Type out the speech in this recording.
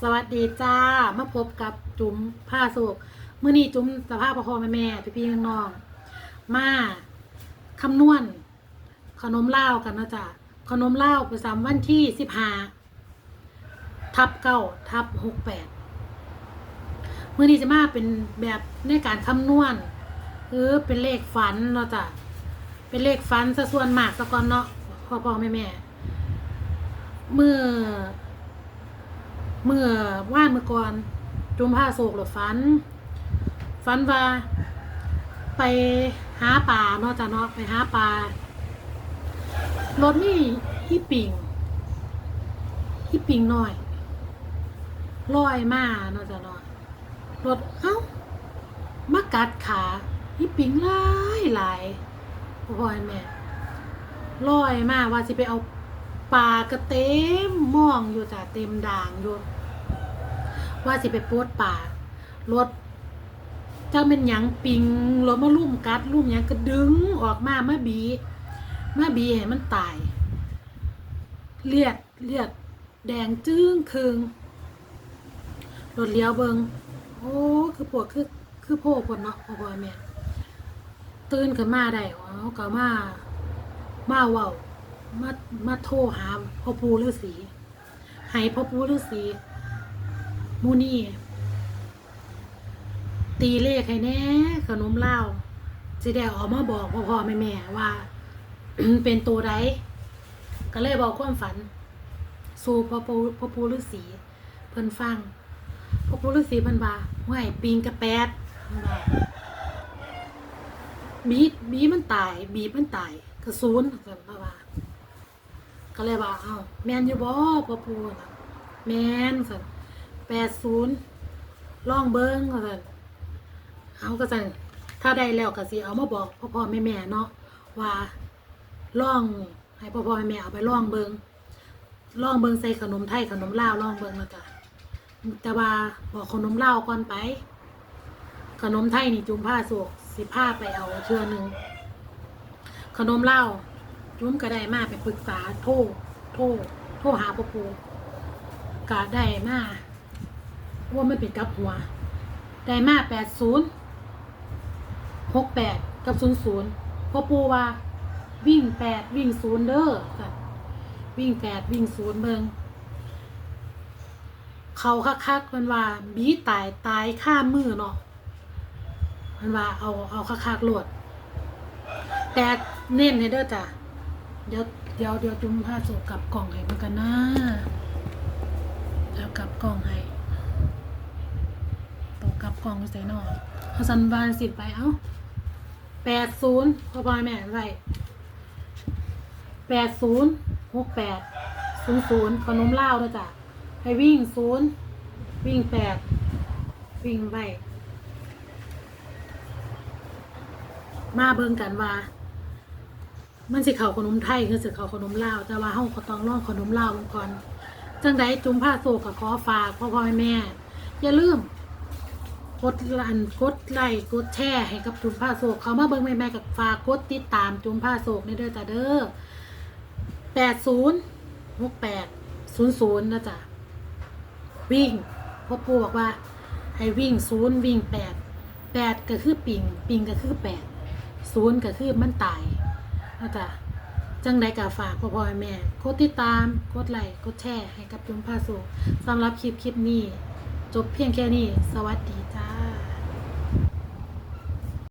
สวัสดีจ้า มาพบกับจุ๋มผ้าโศกเมื่อนี้จุ๋มสภาพพ่อแม่แม่พี่พี่ๆน้องมาคำนวณขนมเล่ากันนะจ๊ะขนมเล่าประจำวันที่สิบห้าทับเก้าทับหกแปดเมื่อนี้จะมาเป็นแบบในการคำนวณคือเป็นเลขฝันเนาะจ้ะเป็นเลขฝันซะส่วนมากซะก่อนเนาะพ่อพ่อแม่แม่เมื่อ เมื่อว่านเมื่อก่อนจุมผ้าโศกหรือฟันฟันว่า ไปหาปลาเนาะจ้ะเนาะไปหาปลารถนี่อีปิงอีปิงน่อยลอยมาเนาะจ้ะเนาะรถเอ้ามากัดขาอีปิงหลายหลายพ่อพ่อแม่ลอยมาว่าสิไปเอาปลากระเต็มหม่องอยู่จ้ะเต็มด่างอยู่ ว่าสิไปโพดป่ารถเจ้าเป็นหยังปิงรถมาลุ่มกัดลุ่มหยังก็ดึงออกมาเมื่อบีเมื่อบีให้มันตาย เลือดเลือดแดงจึ้งคืงรถเลี้ยวเบิงโอ้คือปวดคือคือโพกปวดเนาะพ่อพ่อแม่ตื่นขึ้นมาได้อ๋อก็มามาเว้ามามาโทรหาพ่อปูฤาษีให้พ่อปูฤาษี มูนี่ตีเลขให้แน่ขนมเล่าวสิได้ออกมาบอกพ่อพ่อแม่แม่ว่า เป็นตัวใดก็เลยบอกความฝัน สู่พ่อปูพ่อปูฤาษีเพิ่นฟังพ่อปูฤาษีเพิ่นว่าห้วยปิงกระแปดเพิ่นว่าบีบีมันตาย บีบมันตายกระสูนเพิ่นว่าก็เลยว่าเอ้าแมนอยู่บ่พ่อปูแมนสั่น แปดศูนย์ล่องเบิ้งก็สั่นเอาก็สั่นถ้าได้แล้วก็สิเอามาบอกพ่อพ่อแม่แม่เนาะว่าล่องให้พ่อพ่อแม่แม่เอาไปล่องเบิ้งล่องเบิ้งใส่ขนมไทยขนมลาวล่องเบิ้งแล้วจ้ะแต่ว่าบอกขนมลาวก่อนไป ขนมไทยนี่จุ่มผ้าโศกสิผ้าไปเอาเชื่อหนึ่งขนมเลาจุ่มก็ได้มาไปปรึกษาโทรโทรโทรหาพ่อปู่ก็ได้มา ว่าไม่เป็นกับหัวไดมาแปดศูนย์หกแปดกับศูนย์ศูนย์พอปูว่า วิ่งแปดวิ่งศูนย์เด้อค่ะวิ่งแปดวิ่งศูนย์เบิงเขาคักๆมันว่า บีตายตายข้ามมือเนาะมันว่าเอาเอาคักๆโหลดแต่เน้นให้เด้อจ้ะเดี๋ยวเดี๋ยวเดี๋ยวจุ่มผ้าโศกกลับกล่องให้เมือนกันนะแล้วกลับกล่องให้ กับกองใส่นอยเอาสันบานสิบไปเอ้าแปดศูนย์พอบอยแม่ไว้แปดศูนย์หกแปดศูนย์ศูนย์ขนมเล่าด้วยจ้ะให้วิ่งศูนย์วิ่งแปดวิ่งไว้มาเบิ่งกันว่า มันสิเขาขนมไทยคือสิเข่าขนมลาวแต่ว่าเฮาก็ต้องลองขนมลาวก่อนจังใดจุมผ้าโศกกับขอฝากพ่อพ่อแม่ อย่าลืม กดลันกดไลค์กดแชร์ให้กับจุมผ้าโศกเขามาเบิ่งแม่ๆกับฝากกดติดตามจุมผ้าโศกในเด้อจ้าเด้อแปดศูนย์หกแปดศูนย์ศูนย์นะจ๊ะวิ่งพ่อปู่บอกว่า ให้วิ่งศูนย์วิ่งแปดแปดก็คือปิงปิงก็คือแปดศูนย์ก็คือมันตายนะจ๊ะจังใดกับฝากพ่อพ่อแม่กดติดตามกดไลค์กดแชร์ให้กับจุมพาสุสำหรับคลิปคลิปนี้ จบเพียงแค่นี้ สวัสดีจ้า